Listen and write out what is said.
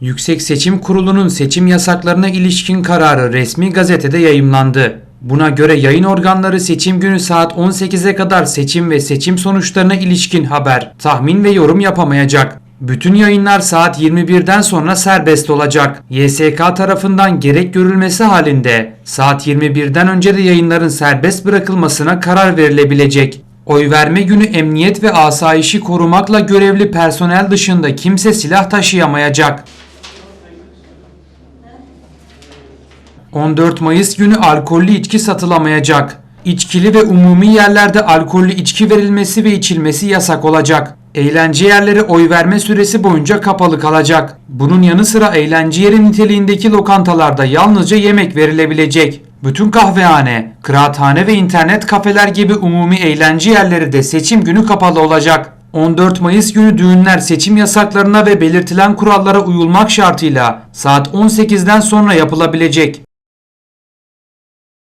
Yüksek Seçim Kurulu'nun seçim yasaklarına ilişkin kararı resmi gazetede yayımlandı. Buna göre yayın organları seçim günü saat 18'e kadar seçim ve seçim sonuçlarına ilişkin haber, tahmin ve yorum yapamayacak. Bütün yayınlar saat 21'den sonra serbest olacak. YSK tarafından gerek görülmesi halinde saat 21'den önce de yayınların serbest bırakılmasına karar verilebilecek. Oy verme günü emniyet ve asayişi korumakla görevli personel dışında kimse silah taşıyamayacak. 14 Mayıs günü alkollü içki satılamayacak. İçkili ve umumi yerlerde alkollü içki verilmesi ve içilmesi yasak olacak. Eğlence yerleri oy verme süresi boyunca kapalı kalacak. Bunun yanı sıra eğlence yeri niteliğindeki lokantalarda yalnızca yemek verilebilecek. Bütün kahvehane, kıraathane ve internet kafeler gibi umumi eğlence yerleri de seçim günü kapalı olacak. 14 Mayıs günü düğünler seçim yasaklarına ve belirtilen kurallara uyulmak şartıyla saat 18'den sonra yapılabilecek.